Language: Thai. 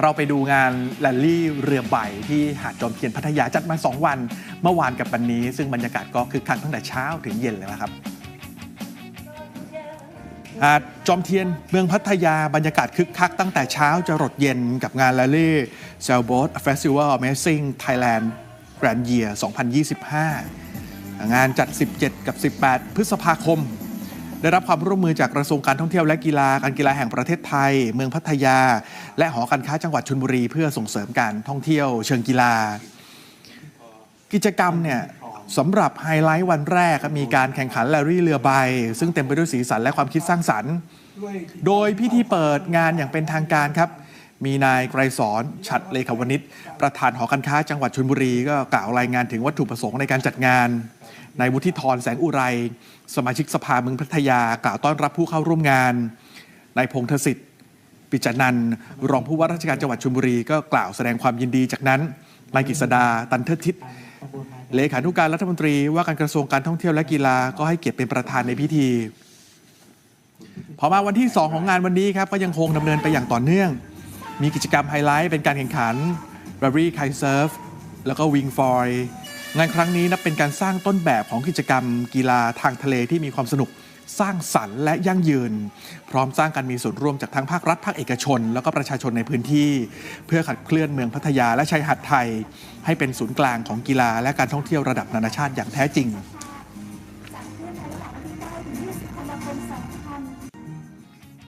เราไปดูงานแรลลี่เรือใบที่หาดจอมเทียนพัทยาจัดมา 2 วัน เมื่อวานกับวันนี้ ซึ่งบรรยากาศก็คึกคักตั้งแต่เช้าถึงเย็นเลยนะครับหาดจอมเทียนเมืองพัทยาบรรยากาศคึกคักตั้งแต่เช้าจะรดเย็นกับงาน r a l l y Sailboat Festival Amazing Thailand Grand Year 2025 งานจัด 17 กับ 18 พฤษภาคม ได้รับความร่วมมือจากกระทรวงการท่องเที่ยวและกีฬาการกีฬาแห่งประเทศไทย เมืองพัทยา และหอการค้าจังหวัดชลบุรี เพื่อส่งเสริมการท่องเที่ยวเชิงกีฬา กิจกรรมเนี่ยสำหรับไฮไลท์วันแรกมีการแข่งขันแรลลี่เรือใบ ซึ่งเต็มไปด้วยสีสันและความคิดสร้างสรรค์ โดยพิธีเปิดงานอย่างเป็นทางการครับ มีนายไกรสอนฉัดเลขาวนิชประธานหอการค้าจังหวัดชลบุรีก็กล่าวรายงานถึงวัตถุประสงค์ในการจัดงาน นายวุฒิธรแสงอุไร สมาชิกสภาเมืองพัทยากล่าวต้อนรับผู้เข้าร่วมงานนายพงษ์ทศิษย์ปิจนันรองผู้ว่าราชการจังหวัดชลบุรีก็กล่าวแสดงความยินดีจากนั้นนายกฤษดาตันเทิดทิศเลขานุการรัฐมนตรีว่าการกระทรวงการท่องเที่ยวและกีฬาก็ให้เกียรติเป็นประธานในพิธี พอมาวันที่ 2 ของงานวันนี้ครับก็ยังคงดำเนินไปอย่างต่อเนื่อง มีกิจกรรมไฮไลท์เป็นการแข่งขัน r a l l y k i t e Surf แล้วก็ Wing f o y งานครั้งนี้นะเป็นการสร้างต้นแบบของกิจกรรมกีฬาทางทะเลที่มีความสนุกสร้างสรรค์และยั่งยืน พร้อมสร้างการมีส่วนร่วมจากทั้งภาครัฐภาคเอกชน แล้วก็ประชาชนในพื้นที่ เพื่อขับเคลื่อนเมืองพัทยาและชายหาดไทย ให้เป็นศูนย์กลางของกีฬาและการท่องเที่ยวระดับนานาชาติอย่างแท้จริง